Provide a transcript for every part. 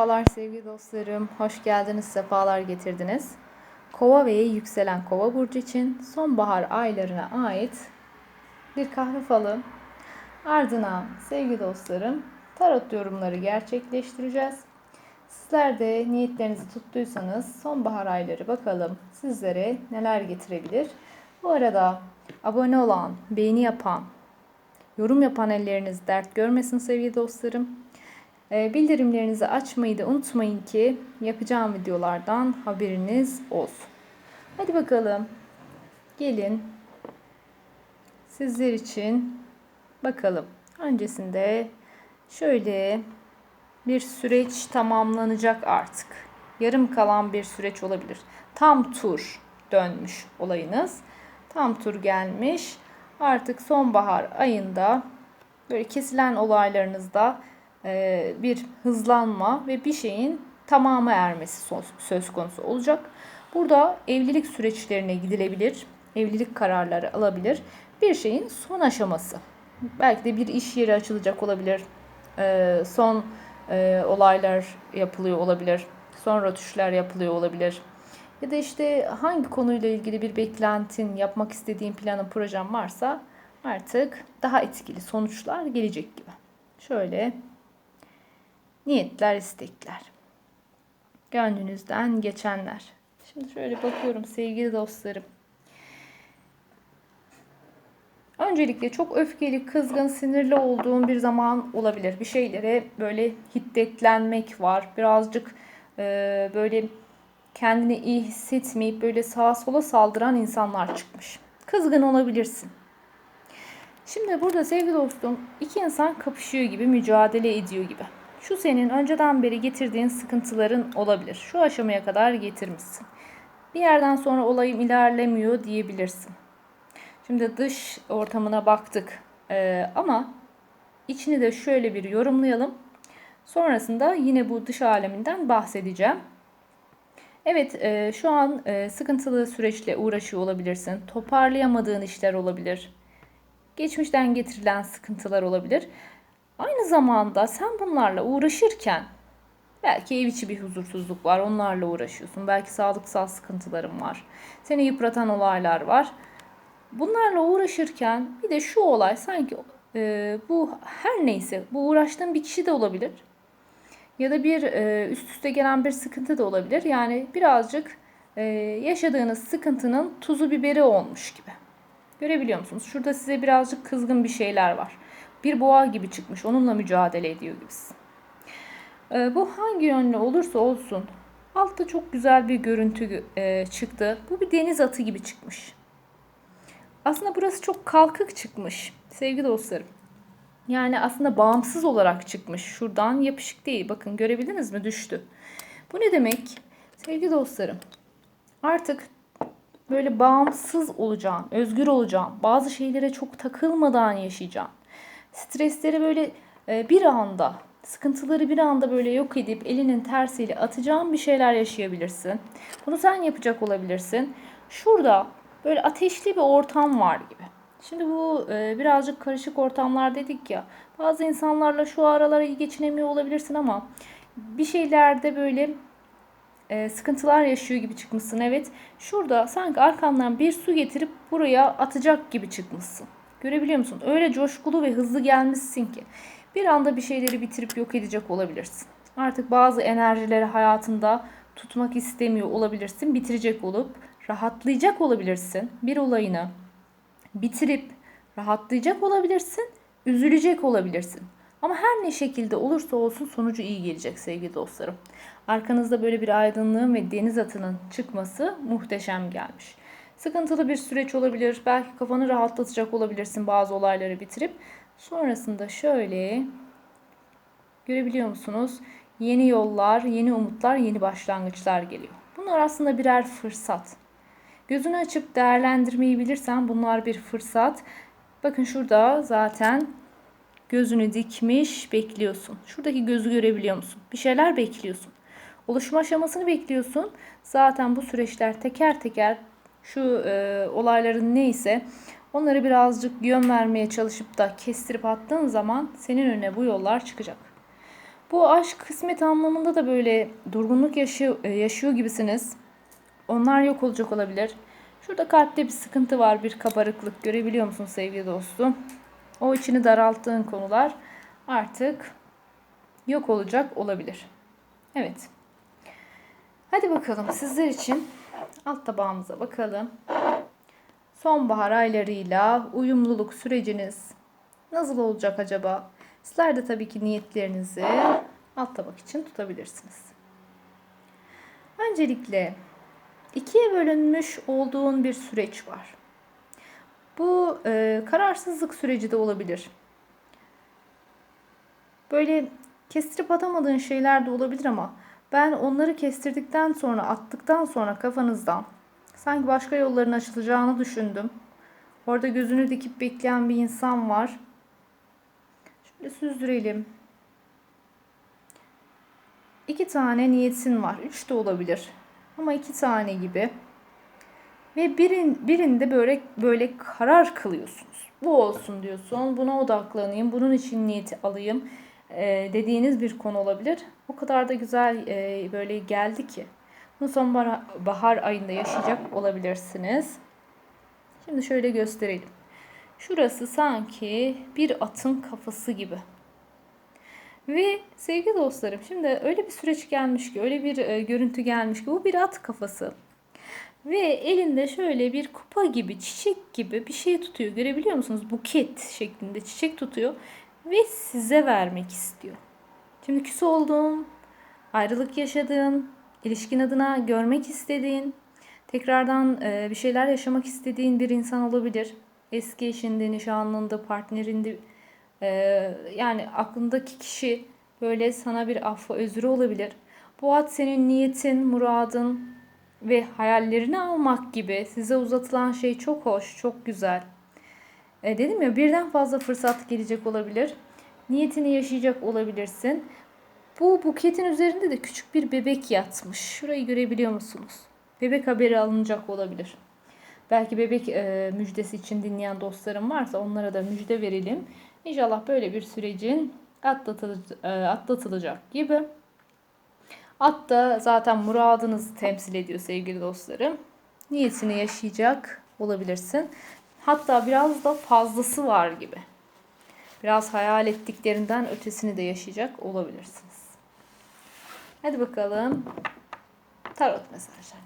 Merhabalar sevgili dostlarım. Hoş geldiniz, sefalar getirdiniz. Kova ve yükselen kova burcu için sonbahar aylarına ait bir kahve falı. Ardına sevgili dostlarım tarot yorumları gerçekleştireceğiz. Sizler de niyetlerinizi tuttuysanız sonbahar ayları bakalım sizlere neler getirebilir. Bu arada abone olan, beğeni yapan, yorum yapan elleriniz dert görmesin sevgili dostlarım. Ee, Bildirimlerinizi açmayı da unutmayın ki yapacağım videolardan haberiniz olsun. Hadi bakalım. Gelin. Sizler için bakalım. Öncesinde şöyle bir süreç tamamlanacak artık. Yarım kalan bir süreç olabilir. Tam tur dönmüş olayınız. Tam tur gelmiş. Artık sonbahar ayında böyle kesilen olaylarınızda bir hızlanma ve bir şeyin tamamı ermesi söz konusu olacak. Burada evlilik süreçlerine gidilebilir, evlilik kararları alabilir. Bir şeyin son aşaması. Belki de bir iş yeri açılacak olabilir. E, son e, olaylar yapılıyor olabilir. Son rötuşlar yapılıyor olabilir. Ya da işte hangi konuyla ilgili bir beklentin, yapmak istediğin planın, projen varsa artık daha etkili sonuçlar gelecek gibi. Şöyle niyetler, istekler. Gönlünüzden geçenler. Şimdi şöyle bakıyorum sevgili dostlarım. Öncelikle çok öfkeli, kızgın, sinirli olduğum bir zaman olabilir. Bir şeylere böyle hiddetlenmek var. Birazcık e, böyle kendini iyi hissetmeyip böyle sağa sola saldıran insanlar çıkmış. Kızgın olabilirsin. Şimdi burada sevgili dostum iki insan kapışıyor gibi, mücadele ediyor gibi. Şu senin önceden beri getirdiğin sıkıntıların olabilir. Şu aşamaya kadar getirmişsin. Bir yerden sonra olayım ilerlemiyor diyebilirsin. Şimdi dış ortamına baktık ee, ama içini de şöyle bir yorumlayalım. Sonrasında yine bu dış aleminden bahsedeceğim. Evet e, şu an e, sıkıntılı süreçle uğraşıyor olabilirsin. Toparlayamadığın işler olabilir. Geçmişten getirilen sıkıntılar olabilir. Aynı zamanda sen bunlarla uğraşırken belki ev içi bir huzursuzluk var, onlarla uğraşıyorsun. Belki sağlıksal sıkıntıların var. Seni yıpratan olaylar var. Bunlarla uğraşırken bir de şu olay sanki e, bu her neyse bu uğraştığın bir kişi de olabilir. Ya da bir e, üst üste gelen bir sıkıntı da olabilir. Yani birazcık e, yaşadığınız sıkıntının tuzu biberi olmuş gibi. Görebiliyor musunuz? Şurada size birazcık kızgın bir şeyler var bir boğa gibi çıkmış. Onunla mücadele ediyor gibisin. E, bu hangi yönlü olursa olsun altta çok güzel bir görüntü e, çıktı. Bu bir deniz atı gibi çıkmış. Aslında burası çok kalkık çıkmış sevgili dostlarım. Yani aslında bağımsız olarak çıkmış. Şuradan yapışık değil. Bakın görebildiniz mi? Düştü. Bu ne demek? Sevgili dostlarım. Artık böyle bağımsız olacağım, özgür olacağım. Bazı şeylere çok takılmadan yaşayacağım stresleri böyle e, bir anda, sıkıntıları bir anda böyle yok edip elinin tersiyle atacağın bir şeyler yaşayabilirsin. Bunu sen yapacak olabilirsin. Şurada böyle ateşli bir ortam var gibi. Şimdi bu e, birazcık karışık ortamlar dedik ya. Bazı insanlarla şu aralar iyi geçinemiyor olabilirsin ama bir şeylerde böyle e, sıkıntılar yaşıyor gibi çıkmışsın. Evet şurada sanki arkandan bir su getirip buraya atacak gibi çıkmışsın. Görebiliyor musun? Öyle coşkulu ve hızlı gelmişsin ki bir anda bir şeyleri bitirip yok edecek olabilirsin. Artık bazı enerjileri hayatında tutmak istemiyor olabilirsin. Bitirecek olup rahatlayacak olabilirsin. Bir olayını bitirip rahatlayacak olabilirsin. Üzülecek olabilirsin. Ama her ne şekilde olursa olsun sonucu iyi gelecek sevgili dostlarım. Arkanızda böyle bir aydınlığın ve deniz atının çıkması muhteşem gelmiş. Sıkıntılı bir süreç olabilir. Belki kafanı rahatlatacak olabilirsin bazı olayları bitirip. Sonrasında şöyle görebiliyor musunuz? Yeni yollar, yeni umutlar, yeni başlangıçlar geliyor. Bunlar aslında birer fırsat. Gözünü açıp değerlendirmeyi bilirsen bunlar bir fırsat. Bakın şurada zaten gözünü dikmiş bekliyorsun. Şuradaki gözü görebiliyor musun? Bir şeyler bekliyorsun. Oluşma aşamasını bekliyorsun. Zaten bu süreçler teker teker şu e, olayların neyse onları birazcık yön vermeye çalışıp da kestirip attığın zaman senin önüne bu yollar çıkacak. Bu aşk kısmet anlamında da böyle durgunluk yaşıyor, e, yaşıyor gibisiniz. Onlar yok olacak olabilir. Şurada kalpte bir sıkıntı var, bir kabarıklık. Görebiliyor musun sevgili dostum? O içini daralttığın konular artık yok olacak olabilir. Evet. Hadi bakalım sizler için alt tabağımıza bakalım. Sonbahar aylarıyla uyumluluk süreciniz nasıl olacak acaba? Sizler de tabii ki niyetlerinizi alt tabak için tutabilirsiniz. Öncelikle ikiye bölünmüş olduğun bir süreç var. Bu e, kararsızlık süreci de olabilir. Böyle kestirip atamadığın şeyler de olabilir ama ben onları kestirdikten sonra, attıktan sonra kafanızdan sanki başka yolların açılacağını düşündüm. Orada gözünü dikip bekleyen bir insan var. Şöyle süzdürelim. İki tane niyetin var. Üç de olabilir. Ama iki tane gibi. Ve birin, birinde böyle böyle karar kılıyorsunuz. Bu olsun diyorsun. Buna odaklanayım. Bunun için niyeti alayım. Ee, dediğiniz bir konu olabilir. O kadar da güzel e, böyle geldi ki. Bunu sonbahar bahar ayında yaşayacak olabilirsiniz. Şimdi şöyle gösterelim. Şurası sanki bir atın kafası gibi. Ve sevgili dostlarım şimdi öyle bir süreç gelmiş ki öyle bir e, görüntü gelmiş ki bu bir at kafası. Ve elinde şöyle bir kupa gibi çiçek gibi bir şey tutuyor. Görebiliyor musunuz? Buket şeklinde çiçek tutuyor ve size vermek istiyor. Şimdi küs olduğun, ayrılık yaşadığın, ilişkin adına görmek istediğin, tekrardan e, bir şeyler yaşamak istediğin bir insan olabilir. Eski eşinde, nişanlında, partnerinde e, yani aklındaki kişi böyle sana bir affa özrü olabilir. Bu at senin niyetin, muradın ve hayallerini almak gibi size uzatılan şey çok hoş, çok güzel. E, dedim ya birden fazla fırsat gelecek olabilir. Niyetini yaşayacak olabilirsin. Bu buketin üzerinde de küçük bir bebek yatmış. Şurayı görebiliyor musunuz? Bebek haberi alınacak olabilir. Belki bebek e, müjdesi için dinleyen dostlarım varsa onlara da müjde verelim. İnşallah böyle bir sürecin atlatılacak, e, atlatılacak gibi. At da zaten muradınızı temsil ediyor sevgili dostlarım. Niyetini yaşayacak olabilirsin. Hatta biraz da fazlası var gibi. Biraz hayal ettiklerinden ötesini de yaşayacak olabilirsiniz. Hadi bakalım. Tarot mesajlarına.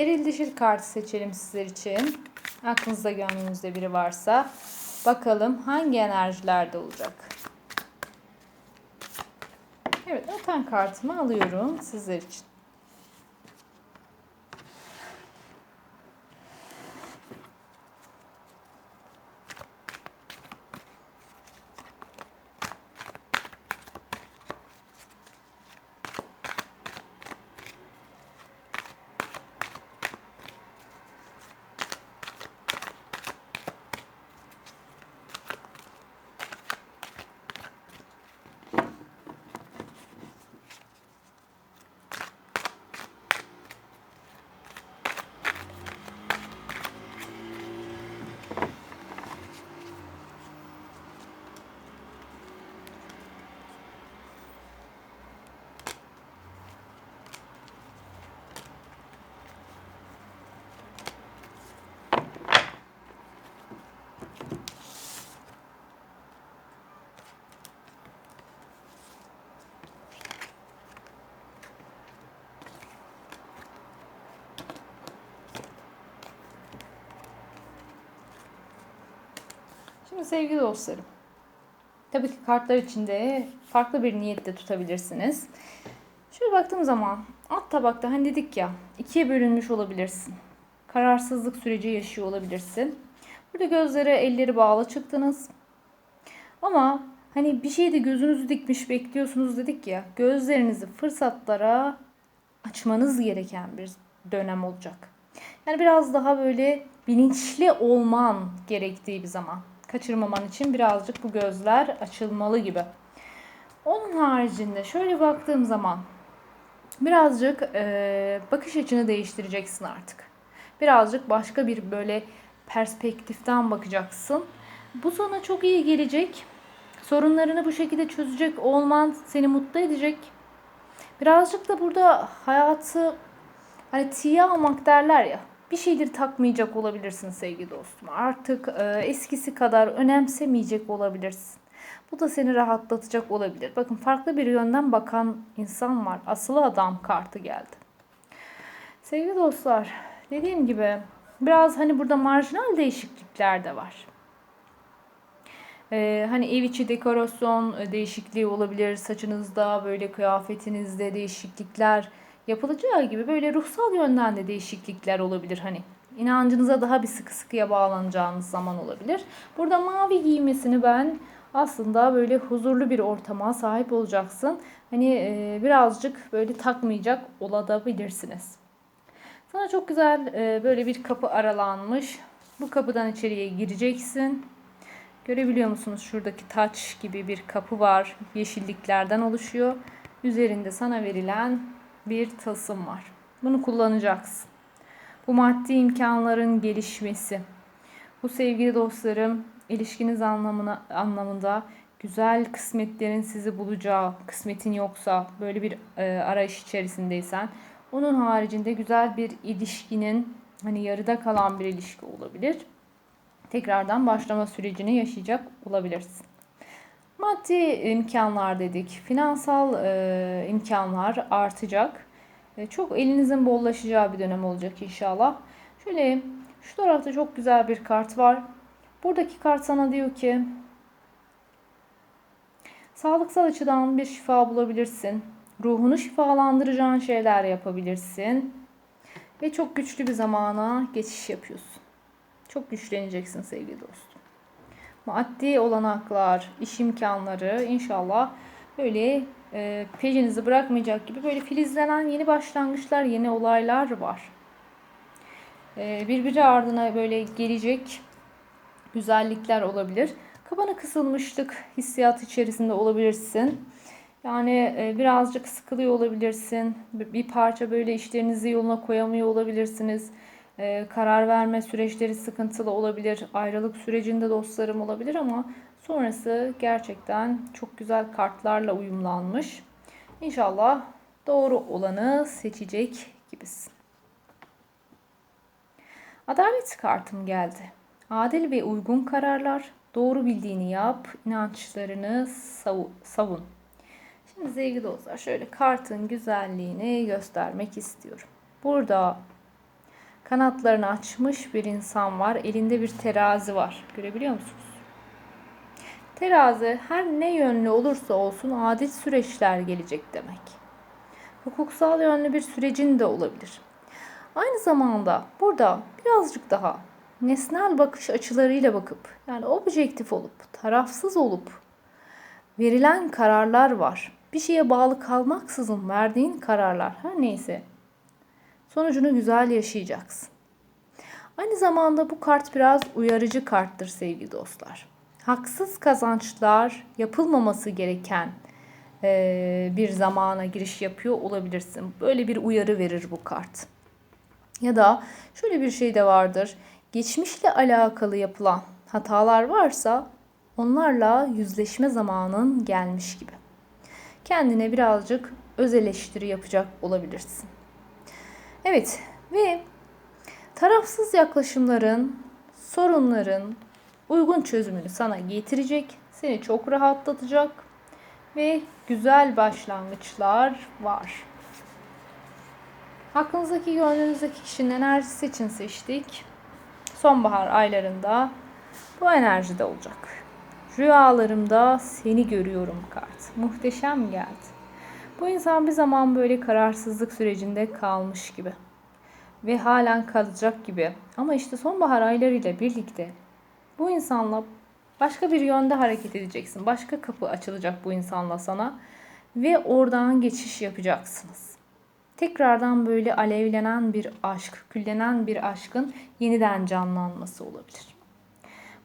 Eril dişil kartı seçelim sizler için. Aklınızda gönlünüzde biri varsa. Bakalım hangi enerjilerde olacak. Evet, atan kartımı alıyorum sizler için. Şimdi sevgili dostlarım. Tabii ki kartlar içinde farklı bir niyette tutabilirsiniz. Şöyle baktığım zaman alt tabakta hani dedik ya ikiye bölünmüş olabilirsin. Kararsızlık süreci yaşıyor olabilirsin. Burada gözlere elleri bağlı çıktınız. Ama hani bir şeyde gözünüzü dikmiş bekliyorsunuz dedik ya. Gözlerinizi fırsatlara açmanız gereken bir dönem olacak. Yani biraz daha böyle bilinçli olman gerektiği bir zaman. Kaçırmaman için birazcık bu gözler açılmalı gibi. Onun haricinde şöyle baktığım zaman birazcık e, bakış açını değiştireceksin artık. Birazcık başka bir böyle perspektiften bakacaksın. Bu sana çok iyi gelecek. Sorunlarını bu şekilde çözecek olman seni mutlu edecek. Birazcık da burada hayatı hani tiye almak derler ya. Bir şeyleri takmayacak olabilirsin sevgili dostum. Artık e, eskisi kadar önemsemeyecek olabilirsin. Bu da seni rahatlatacak olabilir. Bakın farklı bir yönden bakan insan var. Asılı adam kartı geldi. Sevgili dostlar, dediğim gibi biraz hani burada marjinal değişiklikler de var. Ee, hani ev içi dekorasyon e, değişikliği olabilir. Saçınızda böyle kıyafetinizde değişiklikler yapılacağı gibi böyle ruhsal yönden de değişiklikler olabilir. Hani inancınıza daha bir sıkı sıkıya bağlanacağınız zaman olabilir. Burada mavi giymesini ben aslında böyle huzurlu bir ortama sahip olacaksın. Hani e, birazcık böyle takmayacak olabilirsiniz. Sana çok güzel e, böyle bir kapı aralanmış. Bu kapıdan içeriye gireceksin. Görebiliyor musunuz? Şuradaki taç gibi bir kapı var. Yeşilliklerden oluşuyor. Üzerinde sana verilen bir tasım var. Bunu kullanacaksın. Bu maddi imkanların gelişmesi. Bu sevgili dostlarım ilişkiniz anlamına anlamında güzel kısmetlerin sizi bulacağı, kısmetin yoksa böyle bir e, arayış içerisindeysen onun haricinde güzel bir ilişkinin hani yarıda kalan bir ilişki olabilir. Tekrardan başlama sürecini yaşayacak olabilirsin. Maddi imkanlar dedik. Finansal e, imkanlar artacak. E, çok elinizin bollaşacağı bir dönem olacak inşallah. Şöyle şu tarafta çok güzel bir kart var. Buradaki kart sana diyor ki sağlıksal açıdan bir şifa bulabilirsin. Ruhunu şifalandıracağın şeyler yapabilirsin. Ve çok güçlü bir zamana geçiş yapıyorsun. Çok güçleneceksin sevgili dostum. Maddi olanaklar, iş imkanları inşallah böyle e, peşinizi bırakmayacak gibi böyle filizlenen yeni başlangıçlar, yeni olaylar var. E, birbiri ardına böyle gelecek güzellikler olabilir. Kabana kısılmışlık hissiyat içerisinde olabilirsin. Yani e, birazcık sıkılıyor olabilirsin. Bir parça böyle işlerinizi yoluna koyamıyor olabilirsiniz. E, karar verme süreçleri sıkıntılı olabilir. Ayrılık sürecinde dostlarım olabilir ama sonrası gerçekten çok güzel kartlarla uyumlanmış. İnşallah doğru olanı seçecek gibisin. Adalet kartım geldi. Adil ve uygun kararlar, doğru bildiğini yap, inançlarını savun. Şimdi sevgili dostlar şöyle kartın güzelliğini göstermek istiyorum. Burada kanatlarını açmış bir insan var. Elinde bir terazi var. Görebiliyor musunuz? Terazi her ne yönlü olursa olsun adil süreçler gelecek demek. Hukuksal yönlü bir sürecin de olabilir. Aynı zamanda burada birazcık daha nesnel bakış açılarıyla bakıp yani objektif olup tarafsız olup verilen kararlar var. Bir şeye bağlı kalmaksızın verdiğin kararlar her neyse sonucunu güzel yaşayacaksın. Aynı zamanda bu kart biraz uyarıcı karttır sevgili dostlar. Haksız kazançlar yapılmaması gereken e, bir zamana giriş yapıyor olabilirsin. Böyle bir uyarı verir bu kart. Ya da şöyle bir şey de vardır geçmişle alakalı yapılan hatalar varsa onlarla yüzleşme zamanın gelmiş gibi. Kendine birazcık öz eleştiri yapacak olabilirsin. Evet ve tarafsız yaklaşımların, sorunların uygun çözümünü sana getirecek, seni çok rahatlatacak ve güzel başlangıçlar var. Aklınızdaki, gönlünüzdeki kişinin enerjisi için seçtik sonbahar aylarında bu enerjide olacak. Rüyalarımda seni görüyorum kart. Muhteşem geldi. Bu insan bir zaman böyle kararsızlık sürecinde kalmış gibi ve halen kalacak gibi. Ama işte sonbahar aylarıyla birlikte bu insanla başka bir yönde hareket edeceksin. Başka kapı açılacak bu insanla sana ve oradan geçiş yapacaksınız. Tekrardan böyle alevlenen bir aşk, küllenen bir aşkın yeniden canlanması olabilir.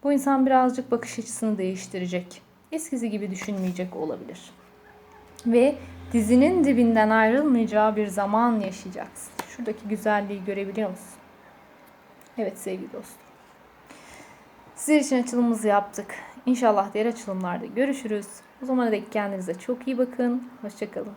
Bu insan birazcık bakış açısını değiştirecek. Eskisi gibi düşünmeyecek olabilir. Ve dizinin dibinden ayrılmayacağı bir zaman yaşayacaksın. Şuradaki güzelliği görebiliyor musun? Evet sevgili dostum. Sizler için açılımımızı yaptık. İnşallah diğer açılımlarda görüşürüz. O zamana dek kendinize çok iyi bakın. Hoşçakalın.